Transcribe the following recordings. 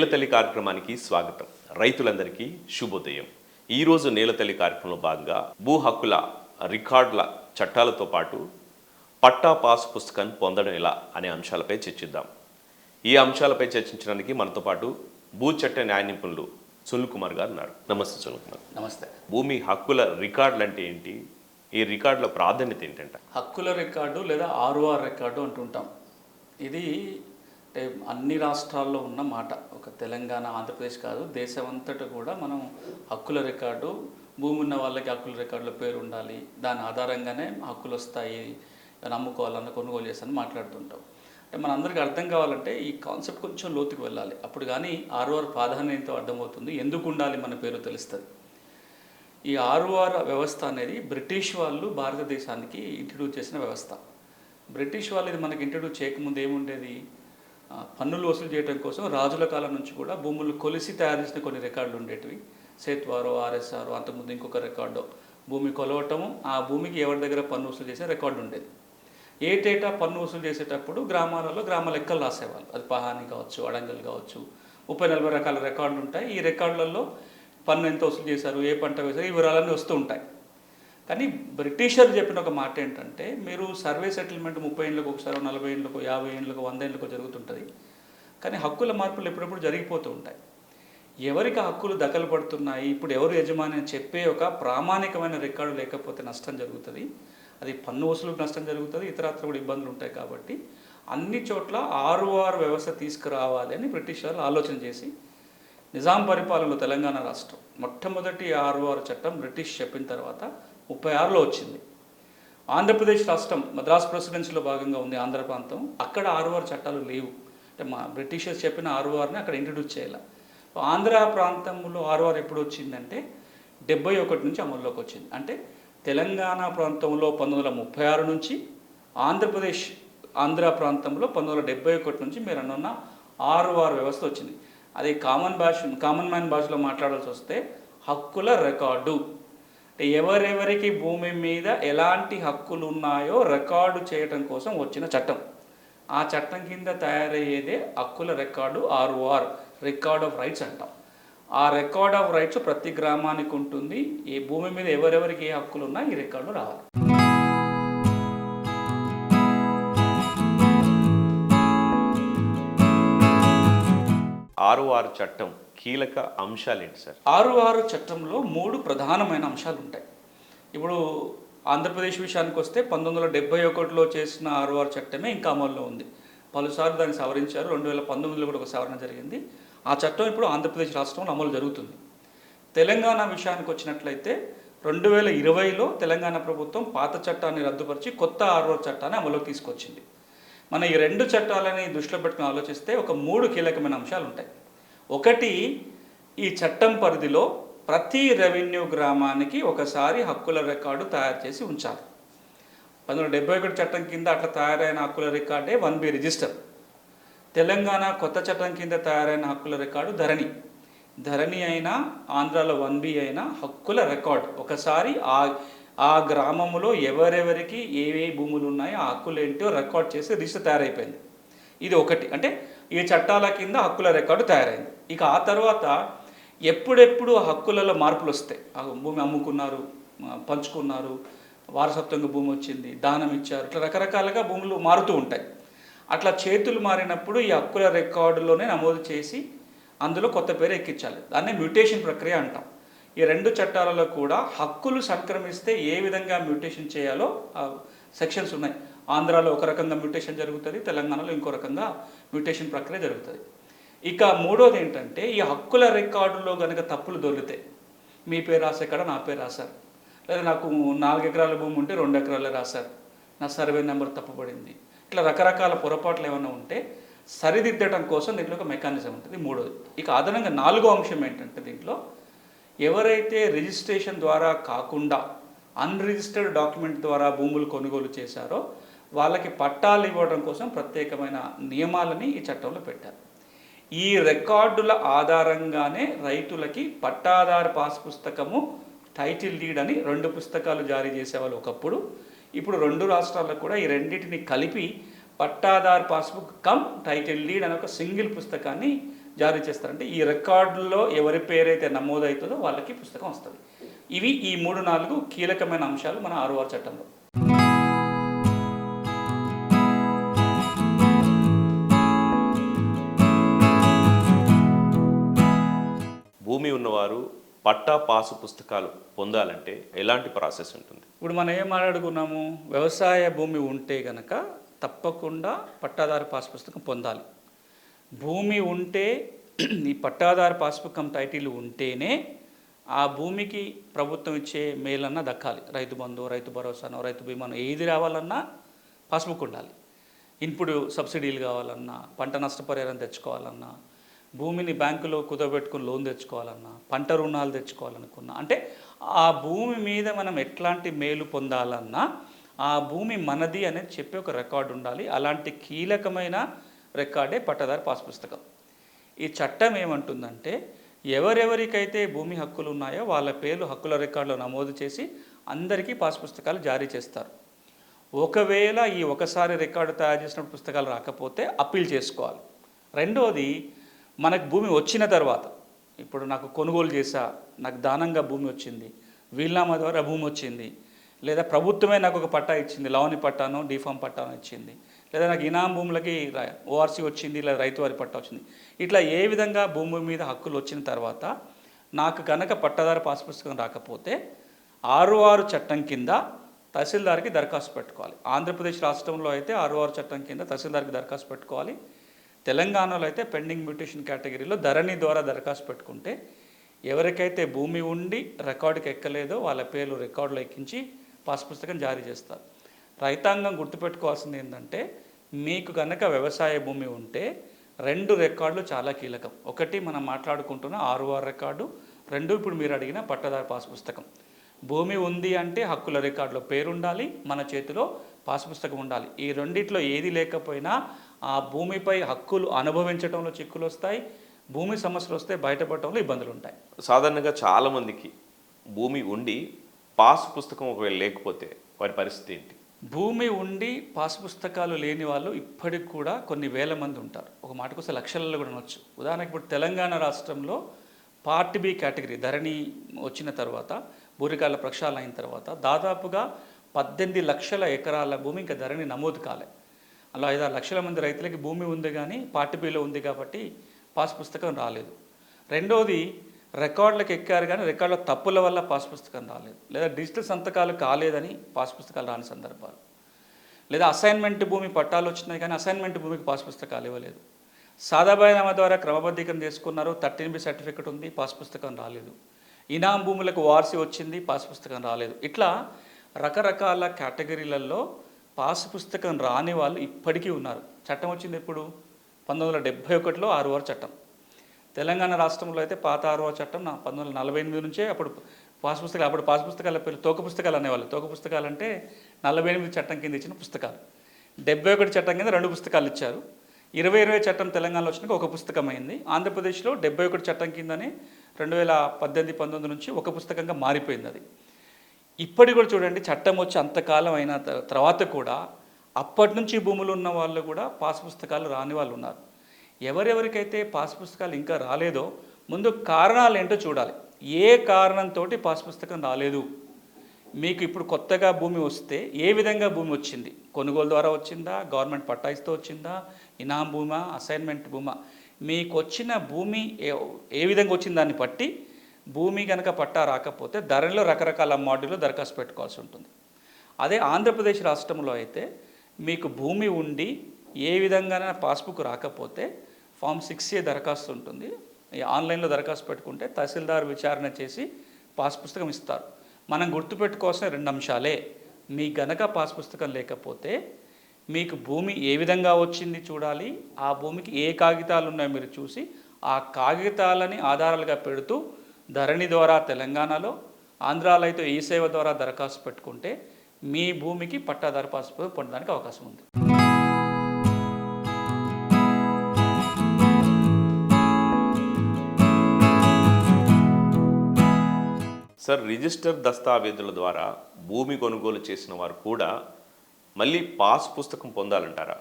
నేలతల్లి కార్యక్రమానికి స్వాగతం. రైతులందరికీ శుభోదయం. ఈరోజు నేలతల్లి కార్యక్రమంలో భాగంగా భూ హక్కుల రికార్డుల చట్టాలతో పాటు పట్టా పాస్ పుస్తకాన్ని పొందడం ఎలా అనే అంశాలపై చర్చిద్దాం. ఈ అంశాలపై చర్చించడానికి మనతో పాటు భూ చట్ట న్యాయ నిపుణులు సునీల్ కుమార్ గారు ఉన్నారు. నమస్తే సునీల్ కుమార్ నమస్తే. భూమి హక్కుల రికార్డులు అంటే ఏంటి? ఈ రికార్డుల ప్రాధాన్యత ఏంటంట? హక్కుల రికార్డు లేదా ఆర్ఓఆర్ రికార్డు అంటుంటాం. ఇది అంటే అన్ని రాష్ట్రాల్లో ఉన్న మాట. ఒక తెలంగాణ ఆంధ్రప్రదేశ్ కాదు దేశమంతటా కూడా మనం హక్కుల రికార్డు భూమి ఉన్న వాళ్ళకి హక్కుల రికార్డుల పేరు ఉండాలి. దాని ఆధారంగానే హక్కులు వస్తాయి నమ్ముకోవాలన్న కొనుగోలు చేస్తాను మాట్లాడుతుంటాం. అంటే మనందరికీ అర్థం కావాలంటే ఈ కాన్సెప్ట్ కొంచెం లోతుకు వెళ్ళాలి. అప్పుడు కానీ ఆర్ఓఆర్ ప్రాధాన్యత అర్థమవుతుంది. ఎందుకు ఉండాలి మన పేరు తెలుస్తుంది. ఈ ఆర్ఓఆర్ వ్యవస్థ అనేది బ్రిటిష్ వాళ్ళు భారతదేశానికి ఇంట్రడ్యూస్ చేసిన వ్యవస్థ. బ్రిటిష్ వాళ్ళు ఇది మనకి ఇంట్రడ్యూస్ చేయకముందు ఏముండేది? పన్నులు వసూలు చేయడం కోసం రాజుల కాలం నుంచి కూడా భూములు కొలిసి తయారు చేసిన కొన్ని రికార్డులు ఉండేటివి. సేత్వారో ఆర్ఎస్ఆర్ అంతకుముందు ఇంకొక రికార్డు. భూమి కొలవటము ఆ భూమికి ఎవరి దగ్గర పన్ను వసూలు చేసే రికార్డు ఉండేది. ఏటేటా పన్ను వసూలు చేసేటప్పుడు గ్రామాలలో గ్రామ లెక్కలు రాసేవాళ్ళు. అది పహాని కావచ్చు అడంగల్ కావచ్చు ముప్పై నలభై రకాల రికార్డులు ఉంటాయి. ఈ రికార్డులలో పన్ను ఎంత వసూలు చేశారు ఏ పంట వేశారు ఈ వివరాలన్నీ వస్తూ ఉంటాయి. కానీ బ్రిటిషర్ చెప్పిన ఒక మాట ఏంటంటే మీరు సర్వే సెటిల్మెంట్ ముప్పై ఏళ్ళకు ఒకసారి నలభై ఏళ్ళకు యాభై ఏళ్ళకు వంద ఏళ్ళకు జరుగుతుంటుంది. కానీ హక్కుల మార్పులు ఎప్పుడెప్పుడు జరిగిపోతూ ఉంటాయి. ఎవరికి హక్కులు దఖలు పడుతున్నాయి ఇప్పుడు ఎవరు యజమాని అని చెప్పే ఒక ప్రామాణికమైన రికార్డు లేకపోతే నష్టం జరుగుతుంది. అది పన్ను వసూలుకు నష్టం జరుగుతుంది ఇతరత్ర కూడా ఇబ్బందులు ఉంటాయి కాబట్టి అన్ని చోట్ల ఆర్ఓఆర్ వ్యవస్థ తీసుకురావాలి అని బ్రిటిష్ వాళ్ళు ఆలోచన చేసి నిజాం పరిపాలనలో తెలంగాణ రాష్ట్రం మొట్టమొదటి ఆర్ఓఆర్ చట్టం బ్రిటిష్ చెప్పిన తర్వాత ముప్పై ఆరులో వచ్చింది. ఆంధ్రప్రదేశ్ రాష్ట్రం మద్రాస్ ప్రెసిడెన్సీలో భాగంగా ఉంది ఆంధ్ర ప్రాంతం. అక్కడ ఆర్ఓఆర్ చట్టాలు లేవు. అంటే మా బ్రిటిషర్స్ చెప్పిన ఆర్ఓఆర్ని అక్కడ ఇంట్రడ్యూస్ చేయాలి. ఆంధ్ర ప్రాంతంలో ఆర్ఓఆర్ ఎప్పుడు వచ్చిందంటే డెబ్బై ఒకటి నుంచి అమల్లోకి వచ్చింది. అంటే తెలంగాణ ప్రాంతంలో పంతొమ్మిది వందల ముప్పై ఆరు నుంచి ఆంధ్రప్రదేశ్ ఆంధ్ర ప్రాంతంలో పంతొమ్మిది వందల డెబ్బై ఒకటి నుంచి మీరు అన్న ఆర్ఓఆర్ వ్యవస్థ వచ్చింది. అది కామన్ భాష కామన్ మ్యాన్ భాషలో మాట్లాడాల్సి వస్తే హక్కుల రికార్డు. ఎవరెవరికి భూమి మీద ఎలాంటి హక్కులు ఉన్నాయో రికార్డు చేయటం కోసం వచ్చిన చట్టం. ఆ చట్టం కింద తయారయ్యేదే హక్కుల record ROR record of rights అంటాం. ఆ రికార్డ్ ఆఫ్ రైట్స్ ప్రతి గ్రామానికి ఉంటుంది. ఈ భూమి మీద ఎవరెవరికి ఏ హక్కులు ఉన్నా ఈ రికార్డు రావాలి. ఆరు ఆరు చట్టం కీలక అంశాలు ఏంటి సార్? ఆరు ఆరు చట్టంలో మూడు ప్రధానమైన అంశాలు ఉంటాయి ఇప్పుడు ఆంధ్రప్రదేశ్ విషయానికి వస్తే పంతొమ్మిది వందల డెబ్బై ఒకటిలో చేసిన ఆరు ఆరు చట్టమే ఇంకా అమల్లో ఉంది. పలుసార్లు దాన్ని సవరించారు. రెండు వేల పంతొమ్మిదిలో కూడా ఒక సవరణ జరిగింది. ఆ చట్టం ఇప్పుడు ఆంధ్రప్రదేశ్ రాష్ట్రంలో అమలు జరుగుతుంది. తెలంగాణ విషయానికి వచ్చినట్లయితే రెండు వేల ఇరవైలో తెలంగాణ ప్రభుత్వం పాత చట్టాన్ని రద్దుపరిచి కొత్త ఆరు చట్టాన్ని అమలులోకి తీసుకొచ్చింది. మన ఈ రెండు చట్టాలని దృష్టిలో పెట్టుకుని ఆలోచిస్తే ఒక మూడు కీలకమైన అంశాలు ఉంటాయి ఒకటి ఈ చట్టం పరిధిలో ప్రతి రెవెన్యూ గ్రామానికి ఒకసారి హక్కుల రికార్డు తయారు చేసి ఉంచాలి. పంతొమ్మిది డెబ్బై ఒకటి చట్టం కింద అట్లా తయారైన హక్కుల రికార్డే వన్ బి రిజిస్టర్. తెలంగాణ కొత్త చట్టం కింద తయారైన హక్కుల రికార్డు ధరణి. ధరణి అయినా ఆంధ్రాలో వన్ బి అయినా హక్కుల రికార్డ్. ఒకసారి ఆ ఆ గ్రామంలో ఎవరెవరికి ఏ భూములు ఉన్నాయో ఆ హక్కులు ఏంటో రికార్డ్ చేసి రిజిస్టర్ తయారైపోయింది. ఇది ఒకటి. అంటే ఈ చట్టాల కింద హక్కుల రికార్డు తయారైంది. ఇక ఆ తర్వాత ఎప్పుడెప్పుడు ఆ హక్కులలో మార్పులు వస్తాయి? భూమి అమ్ముకున్నారు పంచుకున్నారు వారసత్వంగా భూమి వచ్చింది దానం ఇచ్చారు ఇట్లా రకరకాలుగా భూములు మారుతూ ఉంటాయి. అట్లా చేతులు మారినప్పుడు ఈ హక్కుల రికార్డులోనే నమోదు చేసి అందులో కొత్త పేరు ఎక్కించాలి. దాన్ని మ్యూటేషన్ ప్రక్రియ అంటాం. ఈ రెండు చట్టాలలో కూడా హక్కులు సంక్రమిస్తే ఏ విధంగా మ్యూటేషన్ చేయాలో సెక్షన్స్ ఉన్నాయి. ఆంధ్రాలో ఒక రకంగా మ్యూటేషన్ జరుగుతుంది తెలంగాణలో ఇంకో రకంగా మ్యూటేషన్ ప్రక్రియ జరుగుతుంది. ఇక మూడోది ఏంటంటే ఈ హక్కుల రికార్డులో కనుక తప్పులు దొరికితే మీ పేరు రాసే కాడ నా పేరు రాశారు. లేదా నాకు నాలుగు ఎకరాల భూమి ఉంటే రెండు ఎకరాలే రాశారు. నా సర్వే నెంబర్ తప్పుపడింది. ఇట్లా రకరకాల పొరపాట్లు ఏమైనా ఉంటే సరిదిద్దడం కోసం దీంట్లో ఒక మెకానిజం ఉంటుంది. మూడోది. ఇక అదనంగా నాలుగో అంశం ఏంటంటే దీంట్లో ఎవరైతే రిజిస్ట్రేషన్ ద్వారా కాకుండా అన్రిజిస్టర్డ్ డాక్యుమెంట్ ద్వారా భూములు కొనుగోలు చేశారో వాళ్ళకి పట్టాలు ఇవ్వడం కోసం ప్రత్యేకమైన నియమాలని ఈ చట్టంలో పెట్టారు. ఈ రికార్డుల ఆధారంగానే రైతులకి పట్టాదారు పాస్ పుస్తకము టైటిల్ డీడ్ అని రెండు పుస్తకాలు జారీ చేసేవాళ్ళు ఒకప్పుడు. ఇప్పుడు రెండు రాష్ట్రాల్లో కూడా ఈ రెండింటిని కలిపి పట్టాదారు పాస్బుక్ కమ్ టైటిల్ డీడ్ అనే ఒక సింగిల్ పుస్తకాన్ని జారీ చేస్తారంటే ఈ రికార్డులో ఎవరి పేరైతే నమోదవుతుందో వాళ్ళకి పుస్తకం వస్తుంది. ఇవి ఈ మూడు నాలుగు కీలకమైన అంశాలు మన ఆర్ఓఆర్ చట్టంలో. భూమి ఉన్నవారు పట్టా పాసు పుస్తకాలు పొందాలంటే ఎలాంటి ప్రాసెస్ ఉంటుంది? ఇప్పుడు మనం ఏం మాట్లాడుకున్నాము? వ్యవసాయ భూమి ఉంటే గనక తప్పకుండా పట్టాదారు పాస్ పుస్తకం పొందాలి. భూమి ఉంటే ఈ పట్టాదారు పాస్పుకం టైటిల్ ఉంటేనే ఆ భూమికి ప్రభుత్వం ఇచ్చే మేలన్నా దక్కాలి. రైతు బంధు రైతు భరోసానో రైతు బీమానో ఏది రావాలన్నా పాస్బుక్ ఉండాలి. ఇన్పుడు సబ్సిడీలు కావాలన్నా పంట నష్టపరిహారం తెచ్చుకోవాలన్నా భూమిని బ్యాంకులో కుదబెట్టుకుని లోన్ తెచ్చుకోవాలన్నా పంట రుణాలు తెచ్చుకోవాలనుకున్నా అంటే ఆ భూమి మీద మనం ఎట్లాంటి మేలు పొందాలన్నా ఆ భూమి మనది అనేది చెప్పి ఒక రికార్డు ఉండాలి. అలాంటి కీలకమైన రికార్డే పట్టదారి పాస్ పుస్తకం ఈ చట్టం ఏమంటుందంటే ఎవరెవరికైతే భూమి హక్కులు ఉన్నాయో వాళ్ళ పేర్లు హక్కుల రికార్డులో నమోదు చేసి అందరికీ పాస్ పుస్తకాలు జారీ చేస్తారు. ఒకవేళ ఈ ఒకసారి రికార్డు తయారు చేసిన పుస్తకాలు రాకపోతే అప్పీల్ చేసుకోవాలి. రెండోది మనకు భూమి వచ్చిన తర్వాత ఇప్పుడు నాకు కొనుగోలు చేశా నాకు దానంగా భూమి వచ్చింది వీల్నామా ద్వారా భూమి వచ్చింది లేదా ప్రభుత్వమే నాకు ఒక పట్టా ఇచ్చింది లవని పట్టాను డిఫామ్ పట్టాను ఇచ్చింది లేదా నాకు ఇనాం భూములకి ఓఆర్సీ వచ్చింది లేదా రైతు వారి పట్టా వచ్చింది. ఇట్లా ఏ విధంగా భూమి మీద హక్కులు వచ్చిన తర్వాత నాకు కనుక పట్టాదారు పాస్ పుస్తకం రాకపోతే ఆరు ఆరు చట్టం కింద తహసీల్దార్కి దరఖాస్తు పెట్టుకోవాలి. ఆంధ్రప్రదేశ్ రాష్ట్రంలో అయితే ఆరు ఆరు చట్టం కింద తహసీల్దార్కి దరఖాస్తు పెట్టుకోవాలి. తెలంగాణలో అయితే పెండింగ్ మ్యూటేషన్ కేటగిరీలో ధరణి ద్వారా దరఖాస్తు పెట్టుకుంటే ఎవరికైతే భూమి ఉండి రికార్డుకి ఎక్కలేదో వాళ్ళ పేర్లు రికార్డులో ఎక్కించి పాస్ పుస్తకం జారీ చేస్తారు. రైతాంగం గుర్తుపెట్టుకోవాల్సింది ఏంటంటే మీకు కనుక వ్యవసాయ భూమి ఉంటే రెండు రికార్డులు చాలా కీలకం. ఒకటి మనం మాట్లాడుకుంటున్న ఆర్ఓఆర్ రికార్డు రెండు ఇప్పుడు మీరు అడిగిన పట్టదారు పాస్ పుస్తకం. భూమి ఉంది అంటే హక్కుల రికార్డులో పేరుండాలి మన చేతిలో పాస్ పుస్తకం ఉండాలి. ఈ రెండిట్లో ఏది లేకపోయినా ఆ భూమిపై హక్కులు అనుభవించడంలో చిక్కులు వస్తాయి భూమి సమస్యలు వస్తే బయటపడటంలో ఇబ్బందులు ఉంటాయి. సాధారణంగా చాలామందికి భూమి ఉండి పాస్ పుస్తకం ఒకవేళ లేకపోతే వారి పరిస్థితి ఏంటి? భూమి ఉండి పాస్ పుస్తకాలు లేని వాళ్ళు ఇప్పటికి కూడా కొన్ని వేల మంది ఉంటారు. ఒక మాటకు వస్తే లక్షలలో కూడా ఉండొచ్చు ఉదాహరణకి ఇప్పుడు తెలంగాణ రాష్ట్రంలో పార్ట్ బి కేటగిరీ ధరణి వచ్చిన తర్వాత భూరికాల ప్రక్షాళన అయిన తర్వాత దాదాపుగా పద్దెనిమిది లక్షల ఎకరాల భూమి ఇంకా ధరణి నమోదు కాలే. అలా ఐదారు లక్షల మంది రైతులకి భూమి ఉంది కానీ పార్ట్ బిలో ఉంది కాబట్టి పాస్ పుస్తకం రాలేదు. రెండోది రికార్డులకు ఎక్కారు కానీ రికార్డుల తప్పుల వల్ల పాస్ పుస్తకం రాలేదు. లేదా డిజిటల్ సంతకాలు కాలేదని పాస్ పుస్తకాలు రాని సందర్భాలు. లేదా అసైన్మెంట్ భూమి పట్టాలు వచ్చినాయి కానీ అసైన్మెంట్ భూమికి పాస్ పుస్తకాలు ఇవ్వలేదు. సాదాబాయినామ ద్వారా క్రమబద్ధీకరణ చేసుకున్నారు థర్టీన్ బి సర్టిఫికెట్ ఉంది పాస్ పుస్తకం రాలేదు. ఇనాం భూములకు వార్సి వచ్చింది పాస్ పుస్తకం రాలేదు. ఇట్లా రకరకాల కేటగిరీలలో పాస్ పుస్తకం రాని వాళ్ళు ఇప్పటికీ ఉన్నారు. చట్టం వచ్చింది ఎప్పుడు? పంతొమ్మిది వందల డెబ్భై ఒకటిలో ఆరువారు చట్టం. తెలంగాణ రాష్ట్రంలో అయితే పాత ఆరో చట్టం నా పంతొమ్మిది వందల నలభై ఎనిమిది నుంచే అప్పుడు పాస్ పుస్తకాలు అప్పుడు పాస్ పుస్తకాల పేరు తోక పుస్తకాలు అనేవాళ్ళు. తోక పుస్తకాలు అంటే నలభై ఎనిమిది చట్టం కింద ఇచ్చిన పుస్తకాలు. డెబ్బై ఒకటి చట్టం కింద రెండు పుస్తకాలు ఇచ్చారు. ఇరవై ఇరవై చట్టం తెలంగాణలో వచ్చినాక ఒక పుస్తకం అయింది. ఆంధ్రప్రదేశ్లో డెబ్బై ఒకటి చట్టం కిందనే రెండు వేల పద్దెనిమిది పంతొమ్మిది నుంచి ఒక పుస్తకంగా మారిపోయింది అది. ఇప్పటి కూడా చూడండి చట్టం వచ్చి అంతకాలం అయిన తర్వాత కూడా అప్పటి నుంచి భూములు ఉన్న వాళ్ళు కూడా పాస్ పుస్తకాలు రాని వాళ్ళు ఉన్నారు. ఎవరెవరికైతే పాస్ పుస్తకాలు ఇంకా రాలేదో ముందు కారణాలు ఏంటో చూడాలి. ఏ కారణంతో పాస్ పుస్తకం రాలేదు? మీకు ఇప్పుడు కొత్తగా భూమి వస్తే ఏ విధంగా భూమి వచ్చింది? కొనుగోలు ద్వారా వచ్చిందా? గవర్నమెంట్ పట్టాయిస్తూ వచ్చిందా? ఇనాం భూమా? అసైన్మెంట్ భూమా? మీకు వచ్చిన భూమి ఏ ఏ విధంగా వచ్చిన దాన్ని బట్టి భూమి కనుక పట్టా రాకపోతే ధరలో రకరకాల మాడ్యూల్లో దరఖాస్తు పెట్టుకోవాల్సి ఉంటుంది. అదే ఆంధ్రప్రదేశ్ రాష్ట్రంలో అయితే మీకు భూమి ఉండి ఏ విధంగానైనా పాస్బుక్ రాకపోతే ఫామ్ సిక్స్ ఏ దరఖాస్తు ఉంటుంది. ఈ ఆన్లైన్లో దరఖాస్తు పెట్టుకుంటే తహసీల్దార్ విచారణ చేసి పాస్ పుస్తకం ఇస్తారు. మనం గుర్తుపెట్టుకోవాల్సిన రెండు అంశాలే. మీ గనక పాస్ పుస్తకం లేకపోతే మీకు భూమి ఏ విధంగా వచ్చింది చూడాలి ఆ భూమికి ఏ కాగితాలు ఉన్నాయో మీరు చూసి ఆ కాగితాలని ఆధారాలుగా పెడుతూ ధరణి ద్వారా తెలంగాణలో ఆంధ్రాలో అయితే ఈ సేవ ద్వారా దరఖాస్తు పెట్టుకుంటే మీ భూమికి పట్టాదారు పాస్ పుస్తకం పొందడానికి అవకాశం ఉంది. సార్ రిజిస్టర్ దస్తావేజుల ద్వారా భూమి కొనుగోలు చేసిన వారు కూడా మళ్ళీ పాస్ పుస్తకం పొందాలంటారా?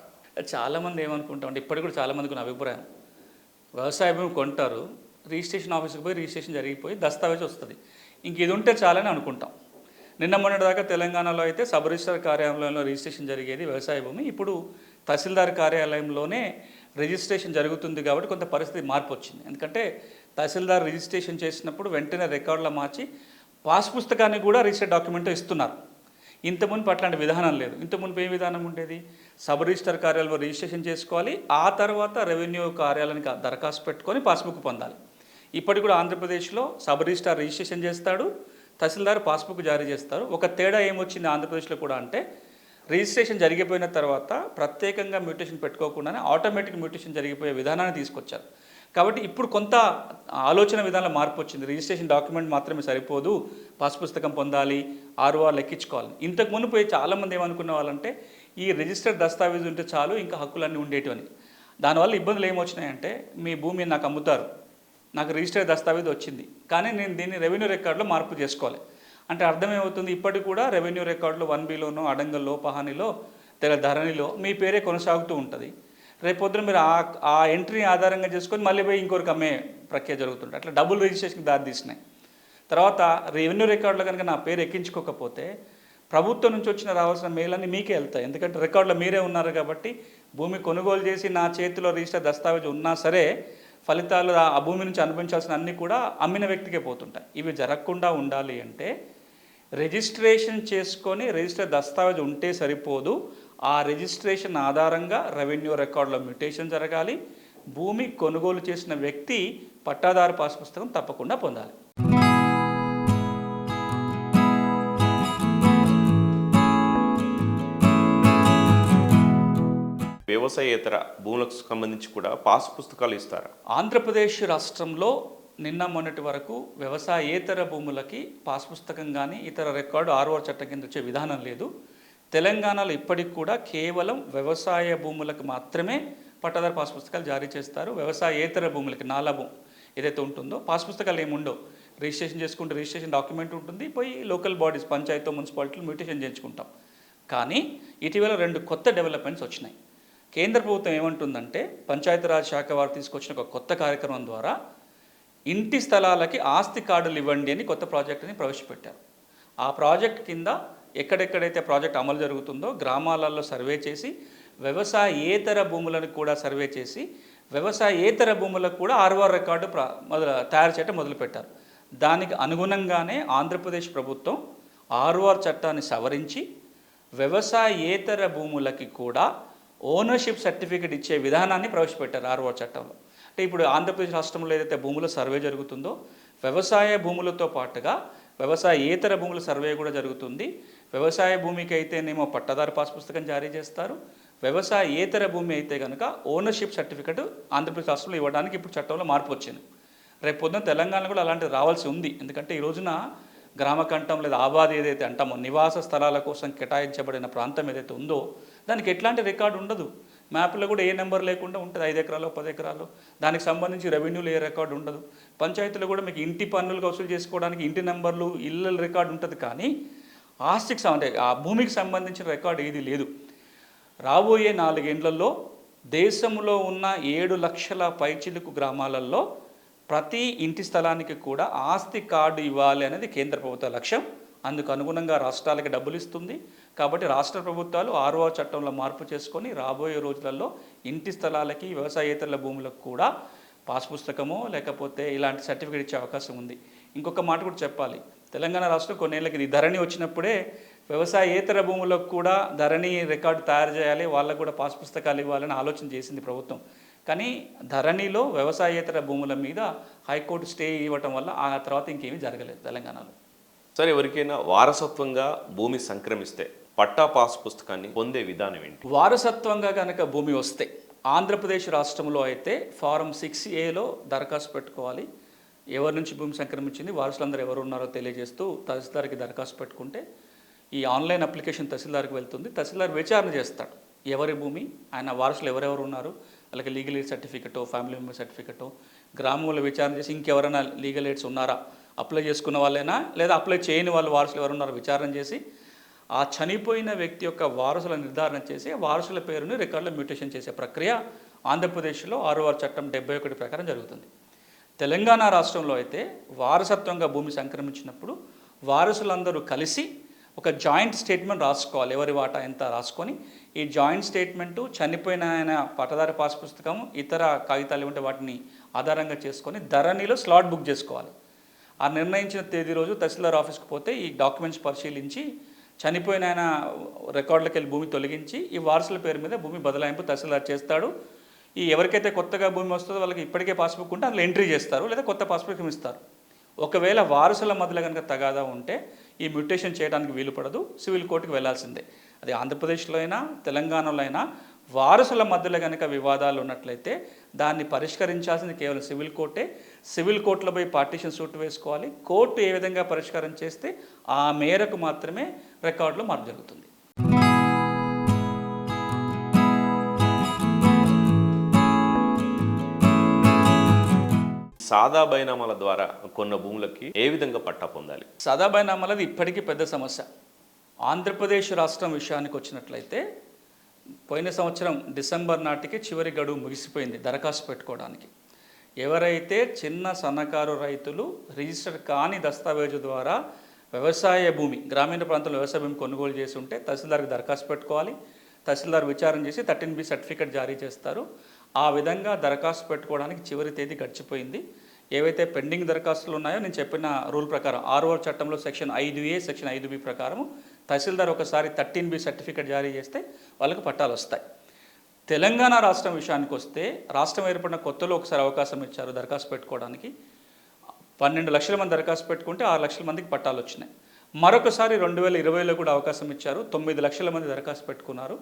చాలామంది ఏమనుకుంటామంటే ఇప్పటికి కూడా చాలామందికి నా అభిప్రాయం. వ్యవసాయ భూమి కొంటారు రిజిస్ట్రేషన్ ఆఫీస్కి పోయి రిజిస్ట్రేషన్ జరిగిపోయి దస్తావేజ్ వస్తుంది. ఇంక ఇది ఉంటే చాలని అనుకుంటాం. నిన్న మొన్నటి దాకా తెలంగాణలో అయితే సబ్ రిజిస్టర్ కార్యాలయంలో రిజిస్ట్రేషన్ జరిగేది వ్యవసాయ భూమి. ఇప్పుడు తహసీల్దార్ కార్యాలయంలోనే రిజిస్ట్రేషన్ జరుగుతుంది కాబట్టి కొంత పరిస్థితి మార్పు వచ్చింది ఎందుకంటే తహసీల్దార్ రిజిస్ట్రేషన్ చేసినప్పుడు వెంటనే రికార్డులో మార్చి పాస్ పుస్తకాన్ని కూడా రిజిస్టర్ డాక్యుమెంట్ ఇస్తున్నారు. ఇంత మునుపు అట్లాంటి విధానం లేదు. ఇంత మునుపు ఏ విధానం ఉండేది? సబ్ రిజిస్టర్ కార్యాలయంలో రిజిస్ట్రేషన్ చేసుకోవాలి. ఆ తర్వాత రెవెన్యూ కార్యాలయానికి దరఖాస్తు పెట్టుకొని పాస్బుక్ పొందాలి. ఇప్పటికి కూడా ఆంధ్రప్రదేశ్లో సబ్ రిజిస్టార్ రిజిస్ట్రేషన్ చేస్తాడు. తహసీల్దార్ పాస్బుక్ జారీ చేస్తారు. ఒక తేడా ఏమొచ్చింది ఆంధ్రప్రదేశ్లో కూడా అంటే రిజిస్ట్రేషన్ జరిగిపోయిన తర్వాత ప్రత్యేకంగా మ్యూటేషన్ పెట్టుకోకుండానే ఆటోమేటిక్ మ్యూటేషన్ జరిగిపోయే విధానాన్ని తీసుకొచ్చారు. కాబట్టి ఇప్పుడు కొంత ఆలోచన విధానంలో మార్పు వచ్చింది. రిజిస్ట్రేషన్ డాక్యుమెంట్ మాత్రమే సరిపోదు. పాస్ పుస్తకం పొందాలి ఆర్ఓఆర్ లెక్కించుకోవాలి. ఇంతకు మునుపు చాలామంది ఏమనుకునే వాళ్ళంటే ఈ రిజిస్టర్డ్ దస్తావేజ్ ఉంటే చాలు ఇంకా హక్కులన్నీ ఉండేటివని దానివల్ల ఇబ్బందులు ఏమొచ్చినాయంటే మీ భూమి నాకు అమ్ముతారు. నాకు రిజిస్టర్డ్ దస్తావేజ్ వచ్చింది. కానీ నేను దీన్ని రెవెన్యూ రికార్డులో మార్పు చేసుకోవాలి. అంటే అర్థం ఏమవుతుంది ఇప్పటికి కూడా రెవెన్యూ రికార్డులో వన్ బిలోనో అడంగల్లో పహానిలో తెల ధరణిలో మీ పేరే కొనసాగుతూ ఉంటుంది. రేపొద్దున మీరు ఆ ఆ ఎంట్రీ ఆధారంగా చేసుకొని మళ్ళీ పోయి ఇంకొకరికి అమ్మే ప్రక్రియ జరుగుతుంది అట్లా డబుల్ రిజిస్ట్రేషన్కి దారి తీసినాయి. తర్వాత రెవెన్యూ రికార్డులో కనుక నా పేరు ఎక్కించుకోకపోతే ప్రభుత్వం నుంచి వచ్చిన రావాల్సిన మేలన్నీ మీకే వెళ్తాయి. ఎందుకంటే రికార్డులో మీరే ఉన్నారు కాబట్టి భూమి కొనుగోలు చేసి నా చేతిలో రిజిస్టర్ దస్తావేజ్ ఉన్నా సరే ఫలితాలు ఆ భూమి నుంచి అనుభవించాల్సిన అన్నీ కూడా అమ్మిన వ్యక్తికే పోతుంటాయి. ఇవి జరగకుండా ఉండాలి అంటే రిజిస్ట్రేషన్ చేసుకొని రిజిస్టర్ దస్తావేజ్ ఉంటే సరిపోదు. ఆ రిజిస్ట్రేషన్ ఆధారంగా రెవెన్యూ రికార్డులో మ్యూటేషన్ జరగాలి. భూమి కొనుగోలు చేసిన వ్యక్తి పట్టాదారు పాస్ పుస్తకం తప్పకుండా పొందాలి. వ్యవసాయేతర భూములకు సంబంధించి కూడా పాస్ పుస్తకాలు ఇస్తారా. ఆంధ్రప్రదేశ్ రాష్ట్రంలో నిన్న మొన్నటి వరకు వ్యవసాయేతర భూములకి పాస్ పుస్తకం కానీ ఇతర రికార్డు ఆర్ఓఆర్ చట్టం కింద వచ్చే విధానం లేదు. తెలంగాణలో ఇప్పటికి కూడా కేవలం వ్యవసాయ భూములకు మాత్రమే పట్టాదారు పాస్ పుస్తకాలు జారీ చేస్తారు. వ్యవసాయేతర భూములకి నాలా భూమి ఏదైతే ఉంటుందో పాస్ పుస్తకాలు ఏముండవు రిజిస్ట్రేషన్ చేసుకుంటే రిజిస్ట్రేషన్ డాక్యుమెంట్ ఉంటుంది. పోయి లోకల్ బాడీస్ పంచాయతీ మున్సిపాలిటీలు మ్యూటేషన్ చేయించుకుంటాం. కానీ ఇటీవల రెండు కొత్త డెవలప్మెంట్స్ వచ్చినాయి. కేంద్ర ప్రభుత్వం ఏమంటుందంటే పంచాయతీరాజ్ శాఖ వారు తీసుకొచ్చిన ఒక కొత్త కార్యక్రమం ద్వారా ఇంటి స్థలాలకి ఆస్తి కార్డులు ఇవ్వండి అని కొత్త ప్రాజెక్టుని ప్రవేశపెట్టారు. ఆ ప్రాజెక్ట్ కింద ఎక్కడెక్కడైతే ప్రాజెక్ట్ అమలు జరుగుతుందో గ్రామాలలో సర్వే చేసి వ్యవసాయేతర భూములను కూడా సర్వే చేసి వ్యవసాయేతర భూములకు కూడా ఆర్ఓఆర్ రికార్డు ప్ర మొదలు తయారు చేయటం మొదలుపెట్టారు. దానికి అనుగుణంగానే ఆంధ్రప్రదేశ్ ప్రభుత్వం ఆర్ఓఆర్ చట్టాన్ని సవరించి వ్యవసాయేతర భూములకి కూడా ఓనర్షిప్ సర్టిఫికేట్ ఇచ్చే విధానాన్ని ప్రవేశపెట్టారు ఆర్ఓఆర్ చట్టంలో. అంటే ఇప్పుడు ఆంధ్రప్రదేశ్ రాష్ట్రంలో ఏదైతే భూముల సర్వే జరుగుతుందో వ్యవసాయ భూములతో పాటుగా వ్యవసాయేతర భూముల సర్వే కూడా జరుగుతుంది. వ్యవసాయ భూమికి అయితేనేమో పట్టదారు పాస్ పుస్తకం జారీ చేస్తారు. వ్యవసాయేతర భూమి అయితే కనుక ఓనర్షిప్ సర్టిఫికెట్ ఆంధ్రప్రదేశ్ రాష్ట్రంలో ఇవ్వడానికి ఇప్పుడు చట్టంలో మార్పు వచ్చింది. రేపు పొద్దున తెలంగాణ కూడా అలాంటిది రావాల్సి ఉంది. ఎందుకంటే ఈ రోజున గ్రామకంఠం లేదా ఆబాద్ ఏదైతే అంటామో నివాస స్థలాల కోసం కేటాయించబడిన ప్రాంతం ఏదైతే ఉందో దానికి ఎట్లాంటి రికార్డు ఉండదు. మ్యాప్లో కూడా ఏ నెంబర్ లేకుండా ఉంటుంది. ఐదు ఎకరాలు పది ఎకరాలు. దానికి సంబంధించి రెవెన్యూలు ఏ రికార్డు ఉండదు. పంచాయతీలో కూడా మీకు ఇంటి పన్నులు వసూలు చేసుకోవడానికి ఇంటి నెంబర్లు ఇళ్ళ రికార్డు ఉంటుంది కానీ ఆస్తికి అంటే ఆ భూమికి సంబంధించిన రికార్డు ఏది లేదు. రాబోయే నాలుగేండ్లలో దేశంలో ఉన్న ఏడు లక్షల పైచిలుకు గ్రామాలలో ప్రతి ఇంటి స్థలానికి కూడా ఆస్తి కార్డు ఇవ్వాలి అనేది కేంద్ర ప్రభుత్వ లక్ష్యం. అందుకు అనుగుణంగా రాష్ట్రాలకి డబ్బులు ఇస్తుంది. కాబట్టి రాష్ట్ర ప్రభుత్వాలు ఆర్ఓ చట్టంలో మార్పు చేసుకొని రాబోయే రోజులలో ఇంటి స్థలాలకి వ్యవసాయేతరుల భూములకు కూడా పాస్ పుస్తకము లేకపోతే ఇలాంటి సర్టిఫికేట్ ఇచ్చే అవకాశం ఉంది. ఇంకొక మాట కూడా చెప్పాలి. తెలంగాణ రాష్ట్రం కొన్నేళ్ళకి ఇది ధరణి వచ్చినప్పుడే వ్యవసాయేతర భూములకు కూడా ధరణి రికార్డు తయారు చేయాలి వాళ్ళకు కూడా పాస్ పుస్తకాలు ఇవ్వాలని ఆలోచన చేసింది ప్రభుత్వం. కానీ ధరణిలో వ్యవసాయేతర భూముల మీద హైకోర్టు స్టే ఇవ్వటం వల్ల ఆ తర్వాత ఇంకేమీ జరగలేదు తెలంగాణలో. సరే ఎవరికైనా వారసత్వంగా భూమి సంక్రమిస్తే పట్టా పాస్ పుస్తకాన్ని పొందే విధానం ఏంటి? వారసత్వంగా కనుక భూమి వస్తే ఆంధ్రప్రదేశ్ రాష్ట్రంలో అయితే ఫారం సిక్స్ ఏలో దరఖాస్తు పెట్టుకోవాలి. ఎవరి నుంచి భూమి సంక్రమించింది వారసులందరూ ఎవరు ఉన్నారో తెలియజేస్తూ తహసీల్దార్కి దరఖాస్తు పెట్టుకుంటే ఈ ఆన్లైన్ అప్లికేషన్ తహసీల్దార్కి వెళ్తుంది. తహసీల్దార్ విచారణ చేస్తాడు. ఎవరి భూమి ఆయన వారసులు ఎవరెవరు ఉన్నారు అలాగే లీగల్ ఎయిడ్ సర్టిఫికెటో ఫ్యామిలీ మెంబర్ సర్టిఫికెటో గ్రామంలో విచారణ చేసి ఇంకెవరైనా లీగల్ ఎయిడ్స్ ఉన్నారా? అప్లై చేసుకున్న వాళ్ళైనా లేదా అప్లై చేయని వాళ్ళు వారసులు ఎవరు ఉన్నారో విచారణ చేసి ఆ చనిపోయిన వ్యక్తి యొక్క వారసుల నిర్ధారణ చేసి వారసుల పేరుని రికార్డులో మ్యూటేషన్ చేసే ప్రక్రియ ఆంధ్రప్రదేశ్లో ఆరు చట్టం డెబ్బై ఒకటి ప్రకారం జరుగుతుంది. తెలంగాణ రాష్ట్రంలో అయితే వారసత్వంగా భూమి సంక్రమించినప్పుడు వారసులందరూ కలిసి ఒక జాయింట్ స్టేట్మెంట్ రాసుకోవాలి. ఎవరి వాటా ఎంత రాసుకొని ఈ జాయింట్ స్టేట్మెంటు చనిపోయిన ఆయన పట్టదారి పాస్ పుస్తకం ఇతర కాగితాలు ఉంటే వాటిని ఆధారంగా చేసుకొని ధరణిలో స్లాట్ బుక్ చేసుకోవాలి. ఆ నిర్ణయించిన తేదీ రోజు తహసీల్దార్ ఆఫీస్కి పోతే ఈ డాక్యుమెంట్స్ పరిశీలించి చనిపోయిన ఆయన రికార్డులకు వెళ్ళి భూమి తొలగించి ఈ వారసుల పేరు మీద భూమి బదలాయింపు తహసీల్దార్ చేస్తాడు. ఈ ఎవరికైతే కొత్తగా భూమి వస్తుందో వాళ్ళకి ఇప్పటికే పాస్బుక్ ఉంటే అందులో ఎంట్రీ చేస్తారు లేదా కొత్త పాస్బుక్ ఇస్తారు. ఒకవేళ వారసుల మధ్యలో కనుక తగాదా ఉంటే ఈ మ్యూటేషన్ చేయడానికి వీలు పడదు సివిల్ కోర్టుకు వెళ్ళాల్సిందే. అది ఆంధ్రప్రదేశ్లో అయినా తెలంగాణలో అయినా వారసుల మధ్యలో కనుక వివాదాలు ఉన్నట్లయితే దాన్ని పరిష్కరించాల్సింది కేవలం సివిల్ కోర్టే. సివిల్ కోర్టులో పోయి పార్టీషన్ సూట్ వేసుకోవాలి. కోర్టు ఏ విధంగా పరిష్కారం చేస్తే ఆ మేరకు మాత్రమే రికార్డులో మార్పు జరుగుతుంది. సాదా బైనామాల ద్వారా కొన్న భూములకి ఏ విధంగా పట్టా పొందాలి? సదాబైనామాలది ఇప్పటికీ పెద్ద సమస్య. ఆంధ్రప్రదేశ్ రాష్ట్రం విషయానికి వచ్చినట్లయితే పోయిన సంవత్సరం డిసెంబర్ నాటికి చివరి గడువు ముగిసిపోయింది దరఖాస్తు పెట్టుకోవడానికి. ఎవరైతే చిన్న సన్నకారు రైతులు రిజిస్టర్ కాని దస్తావేజు ద్వారా వ్యవసాయ భూమి గ్రామీణ ప్రాంతంలో వ్యవసాయ భూమి కొనుగోలు చేసి ఉంటే తహసీల్దార్కి దరఖాస్తు పెట్టుకోవాలి. తహసీల్దార్ విచారణ చేసి థర్టీన్ బి సర్టిఫికేట్ జారీ చేస్తారు. ఆ విధంగా దరఖాస్తు పెట్టుకోవడానికి చివరి తేదీ గడిచిపోయింది. ఏవైతే పెండింగ్ దరఖాస్తులు ఉన్నాయో నేను చెప్పిన రూల్ ప్రకారం ఆర్ఓ చట్టంలో సెక్షన్ ఐదు ఏ సెక్షన్ ఐదు బి ప్రకారం తహసీల్దార్ ఒకసారి థర్టీన్ బి సర్టిఫికేట్ జారీ చేస్తే వాళ్ళకి పట్టాలు వస్తాయి. తెలంగాణ రాష్ట్రం విషయానికి వస్తే రాష్ట్రం ఏర్పడిన కొత్తలో ఒకసారి అవకాశం ఇచ్చారు దరఖాస్తు పెట్టుకోవడానికి. పన్నెండు లక్షల మంది దరఖాస్తు పెట్టుకుంటే ఆరు లక్షల మందికి పట్టాలు వచ్చినాయి. మరొకసారి రెండు వేల ఇరవైలో కూడా అవకాశం ఇచ్చారు. తొమ్మిది లక్షల మంది దరఖాస్తు పెట్టుకున్నారు.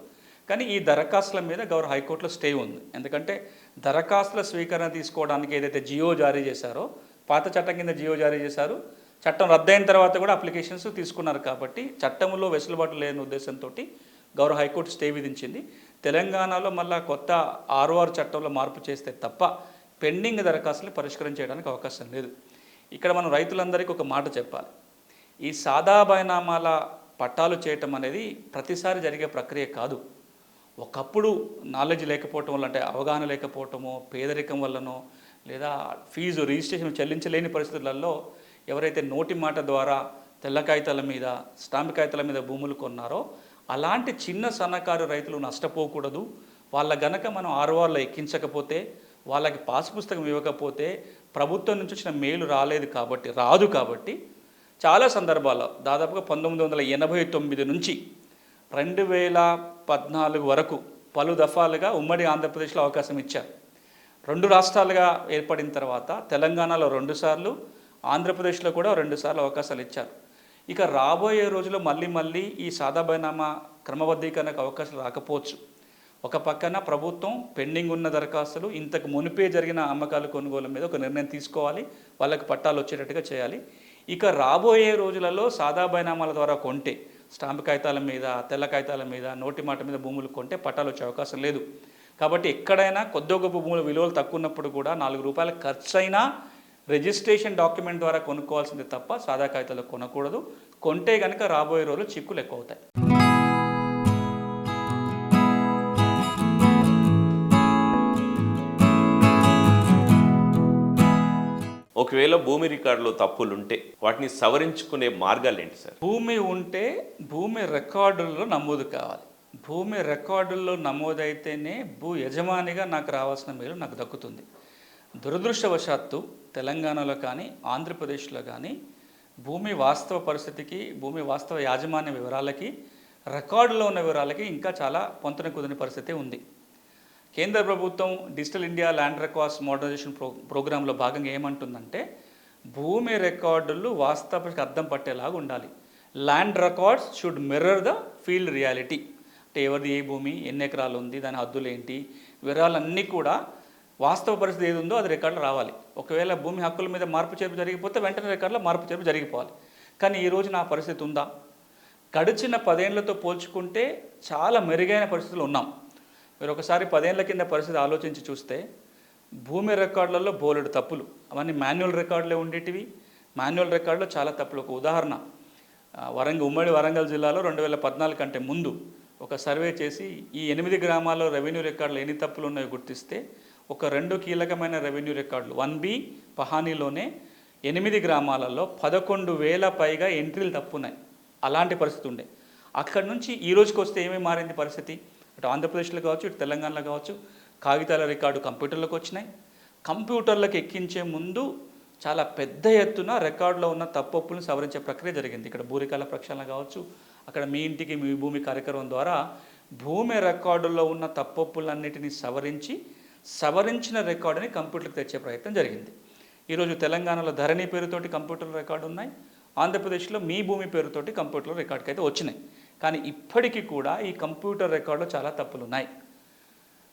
కానీ ఈ దరఖాస్తుల మీద గౌరవ హైకోర్టులో స్టే ఉంది. ఎందుకంటే దరఖాస్తుల స్వీకరణ తీసుకోవడానికి ఏదైతే జియో జారీ చేశారో పాత చట్టం కింద జియో జారీ చేశారు చట్టం రద్దయిన తర్వాత కూడా అప్లికేషన్స్ తీసుకున్నారు కాబట్టి చట్టంలో వెసులుబాటు లేని ఉద్దేశంతో గౌరవ హైకోర్టు స్టే విధించింది. తెలంగాణలో మళ్ళా కొత్త ఆర్ఓఆర్ చట్టంలో మార్పు చేస్తే తప్ప పెండింగ్ దరఖాస్తులు పరిష్కరించడానికి చేయడానికి అవకాశం లేదు. ఇక్కడ మనం రైతులందరికీ ఒక మాట చెప్పాలి. ఈ సాదా బైనామాల పట్టాలు చేయటం అనేది ప్రతిసారి జరిగే ప్రక్రియ కాదు. ఒకప్పుడు నాలెడ్జ్ లేకపోవటం వల్ల అంటే అవగాహన లేకపోవటమో పేదరికం వల్లనో లేదా ఫీజు రిజిస్ట్రేషన్ చెల్లించలేని పరిస్థితులలో ఎవరైతే నోటి మాట ద్వారా తెల్ల కాగితాల మీద స్టాంప్ కాగితాల మీద భూములు కొన్నారో అలాంటి చిన్న సన్నకారు రైతులు నష్టపోకూడదు. వాళ్ళ గనక మనం ఆర్ఓఆర్లో ఎక్కించకపోతే వాళ్ళకి పాస్ పుస్తకం ఇవ్వకపోతే ప్రభుత్వం నుంచి వచ్చిన మేలు రాలేదు కాబట్టి రాదు కాబట్టి చాలా సందర్భాల్లో దాదాపుగా పంతొమ్మిది వందల ఎనభై తొమ్మిది నుంచి రెండు వేల పద్నాలుగు వరకు పలు దఫాలుగా ఉమ్మడి ఆంధ్రప్రదేశ్లో అవకాశం ఇచ్చారు. రెండు రాష్ట్రాలుగా ఏర్పడిన తర్వాత తెలంగాణలో రెండుసార్లు ఆంధ్రప్రదేశ్లో కూడా రెండుసార్లు అవకాశాలు ఇచ్చారు. ఇక రాబోయే రోజుల్లో మళ్ళీ మళ్ళీ ఈ సాదా బైనామా క్రమబద్ధీకరణకు అవకాశాలు రాకపోవచ్చు. ఒక పక్కన ప్రభుత్వం పెండింగ్ ఉన్న దరఖాస్తులు ఇంతకు మునిపే జరిగిన అమ్మకాలు కొనుగోలు మీద ఒక నిర్ణయం తీసుకోవాలి వాళ్ళకి పట్టాలు వచ్చేటట్టుగా చేయాలి. ఇక రాబోయే రోజులలో సాదా బైనామాల ద్వారా కొంటే స్టాంపు కాగితాల మీద తెల్ల కాగితాల మీద నోటి మాట మీద భూములు కొంటే పట్టాలు వచ్చే అవకాశం లేదు. కాబట్టి ఎక్కడైనా కొద్ది గొప్ప భూముల విలువలు తక్కువ ఉన్నప్పుడు కూడా నాలుగు రూపాయల ఖర్చు అయినా రిజిస్ట్రేషన్ డాక్యుమెంట్ ద్వారా కొనుక్కోవాల్సింది తప్ప సాదా కాగితాలు కొనకూడదు. కొంటే కనుక రాబోయే రోజులు చిక్కులు ఎక్కువ అవుతాయి. ఒకవేళ భూమి రికార్డులో తప్పులు ఉంటే వాటిని సవరించుకునే మార్గాలు ఏంటి సార్? భూమి ఉంటే భూమి రికార్డుల్లో నమోదు కావాలి. భూమి రికార్డుల్లో నమోదైతేనే భూ యజమానిగా నాకు రావాల్సిన మేలు నాకు దక్కుతుంది. దురదృష్టవశాత్తు తెలంగాణలో కానీ ఆంధ్రప్రదేశ్లో కానీ భూమి వాస్తవ పరిస్థితికి భూమి వాస్తవ యాజమాన్య వివరాలకి రికార్డులో ఉన్న వివరాలకి ఇంకా చాలా పొంతన కుదిరిన పరిస్థితి ఉంది. కేంద్ర ప్రభుత్వం digital India land records modernisation pro ప్రోగ్రాంలో భాగంగా ఏమంటుందంటే భూమి రికార్డులు వాస్తవానికి అర్థం పట్టేలాగా ఉండాలి. Land records should mirror the field reality. అంటే ఎవరిది ఏ భూమి ఎన్ని ఎకరాలు ఉంది దాని హద్దులు ఏంటి వివరాలన్నీ కూడా వాస్తవ పరిస్థితి ఏది ఉందో అది రికార్డులు రావాలి. ఒకవేళ భూమి హక్కుల మీద మార్పు చేర్పు జరిగిపోతే వెంటనే రికార్డులో మార్పు చేర్పు జరిగిపోవాలి. కానీ ఈరోజు నా పరిస్థితి ఉందా? గడిచిన పదేళ్ళతో పోల్చుకుంటే చాలా మెరుగైన పరిస్థితులు ఉన్నాం. మీరు ఒకసారి పదేళ్ళ కింద పరిస్థితి ఆలోచించి చూస్తే భూమి రికార్డులలో బోలెడు తప్పులు. అవన్నీ మాన్యువల్ రికార్డులే ఉండేటివి. మాన్యువల్ రికార్డులో చాలా తప్పులు. ఒక ఉదాహరణ వరంగల్ ఉమ్మడి వరంగల్ జిల్లాలో రెండు వేల పద్నాలుగు కంటే ముందు ఒక సర్వే చేసి ఈ ఎనిమిది గ్రామాల్లో రెవెన్యూ రికార్డులు ఎన్ని తప్పులు ఉన్నాయో గుర్తిస్తే ఒక రెండు కీలకమైన రెవెన్యూ రికార్డులు. వన్ బి పహానీలోనే ఎనిమిది గ్రామాలలో పదకొండు వేల పైగా ఎంట్రీలు తప్పున్నాయి. అలాంటి పరిస్థితి ఉండే. అక్కడి నుంచి ఈ రోజుకి వస్తే ఏమేమి మారింది పరిస్థితి? ఇటు ఆంధ్రప్రదేశ్లో కావచ్చు ఇటు తెలంగాణలో కావచ్చు కాగితాల రికార్డు కంప్యూటర్లకు వచ్చినాయి. కంప్యూటర్లకు ఎక్కించే ముందు చాలా పెద్ద ఎత్తున రికార్డులో ఉన్న తప్పొప్పులను సవరించే ప్రక్రియ జరిగింది. ఇక్కడ భూరికాల ప్రక్షాళన కావచ్చు అక్కడ మీ ఇంటికి మీ భూమి కార్యక్రమం ద్వారా భూమి రికార్డుల్లో ఉన్న తప్పొప్పులన్నిటిని సవరించి సవరించిన రికార్డుని కంప్యూటర్కి తెచ్చే ప్రయత్నం జరిగింది. ఈరోజు తెలంగాణలో ధరణి పేరుతోటి కంప్యూటర్ రికార్డు ఉన్నాయి ఆంధ్రప్రదేశ్లో మీ భూమి పేరుతోటి కంప్యూటర్ రికార్డుకి అయితే వచ్చినాయి. కానీ ఇప్పటికీ కూడా ఈ కంప్యూటర్ రికార్డులో చాలా తప్పులు ఉన్నాయి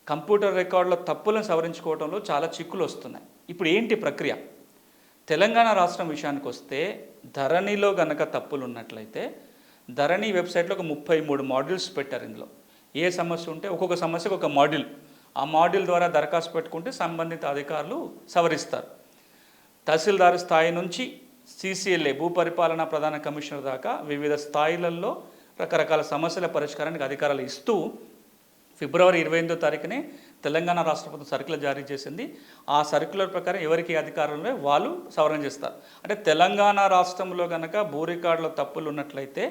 కంప్యూటర్ రికార్డులో తప్పులను సవరించుకోవడంలో చాలా చిక్కులు వస్తున్నాయి. ఇప్పుడు ఏంటి ప్రక్రియ? తెలంగాణ రాష్ట్రం విషయానికి వస్తే ధరణిలో గనక తప్పులు ఉన్నట్లయితే ధరణి వెబ్సైట్లో ఒక ముప్పై మూడు మాడ్యూల్స్ పెట్టారు ఇందులో. ఏ సమస్య ఉంటే ఒక్కొక్క సమస్యకు ఒక మాడ్యూల్. ఆ మాడ్యూల్ ద్వారా దరఖాస్తు పెట్టుకుంటే సంబంధిత అధికారులు సవరిస్తారు. తహసీల్దారు స్థాయి నుంచి సీసీఎల్ఏ భూపరిపాలన ప్రధాన కమిషనర్ దాకా వివిధ స్థాయిలలో రకరకాల సమస్యల పరిష్కారానికి అధికారాలు ఇస్తూ ఫిబ్రవరి ఇరవై ఎనిమిదో తారీఖునే తెలంగాణ రాష్ట్ర ప్రభుత్వం సర్కులర్ జారీ చేసింది. ఆ సర్కులర్ ప్రకారం ఎవరికి అధికారంలో వాళ్ళు సవరణ చేస్తారు. అంటే తెలంగాణ రాష్ట్రంలో కనుక భూ రికార్డులో తప్పులు ఉన్నట్లయితే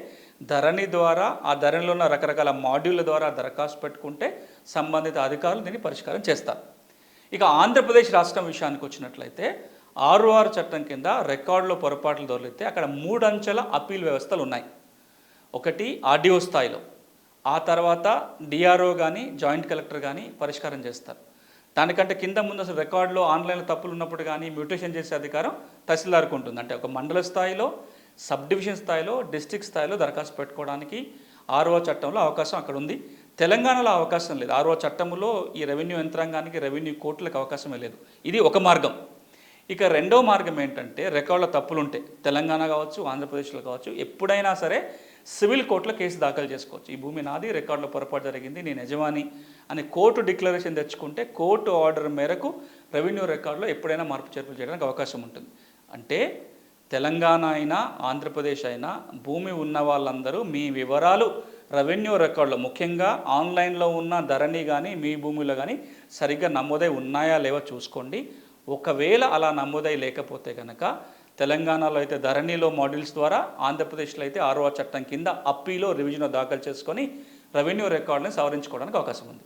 ధరణి ద్వారా ఆ ధరణిలో ఉన్న రకరకాల మాడ్యూళ్ళ ద్వారా దరఖాస్తు పెట్టుకుంటే సంబంధిత అధికారులు దీన్ని పరిష్కారం చేస్తారు. ఇక ఆంధ్రప్రదేశ్ రాష్ట్రం విషయానికి వచ్చినట్లయితే ఆర్ఓఆర్ చట్టం కింద రికార్డులో పొరపాట్లు దొరికితే అక్కడ మూడంచెల అప్పీల్ వ్యవస్థలు ఉన్నాయి. ఒకటి ఆర్డీఓ స్థాయిలో. ఆ తర్వాత డిఆర్ఓ కానీ జాయింట్ కలెక్టర్ కానీ పరిష్కారం చేస్తారు. దానికంటే కింద ముందు అసలు రికార్డులో ఆన్లైన్లో తప్పులు ఉన్నప్పుడు కానీ మ్యూటేషన్ చేసే అధికారం తహసీల్దార్కు ఉంటుంది. అంటే ఒక మండల స్థాయిలో సబ్ డివిజన్ స్థాయిలో డిస్ట్రిక్ట్ స్థాయిలో దరఖాస్తు పెట్టుకోవడానికి ఆర్ఓ చట్టంలో అవకాశం అక్కడ ఉంది. తెలంగాణలో అవకాశం లేదు. ఆర్ఓ చట్టంలో ఈ రెవెన్యూ యంత్రాంగానికి రెవెన్యూ కోర్టులకు అవకాశమే లేదు. ఇది ఒక మార్గం. ఇక రెండో మార్గం ఏంటంటే రికార్డుల తప్పులు తెలంగాణ కావచ్చు ఆంధ్రప్రదేశ్లో కావచ్చు ఎప్పుడైనా సరే సివిల్ కోర్టులో కేసు దాఖలు చేసుకోవచ్చు. ఈ భూమి నాది రికార్డులో పొరపాటు జరిగింది నేను యజమాని అని కోర్టు డిక్లరేషన్ తెచ్చుకుంటే కోర్టు ఆర్డర్ మేరకు రెవెన్యూ రికార్డులో ఎప్పుడైనా మార్పు చేర్పులు చేయడానికి అవకాశం ఉంటుంది. అంటే తెలంగాణ అయినా ఆంధ్రప్రదేశ్ అయినా భూమి ఉన్న వాళ్ళందరూ మీ వివరాలు రెవెన్యూ రికార్డులో ముఖ్యంగా ఆన్లైన్లో ఉన్న ధరణి కానీ మీ భూమిలో కానీ సరిగ్గా నమోదై ఉన్నాయా లేవో చూసుకోండి. ఒకవేళ అలా నమోదై లేకపోతే కనుక తెలంగాణలో అయితే ధరణిలో మాడ్యూల్స్ ద్వారా ఆంధ్రప్రదేశ్లో అయితే ఆరో చట్టం కింద అప్పీలో రివిజన్ దాఖలు చేసుకొని రెవెన్యూ రికార్డుని సవరించుకోవడానికి అవకాశం ఉంది.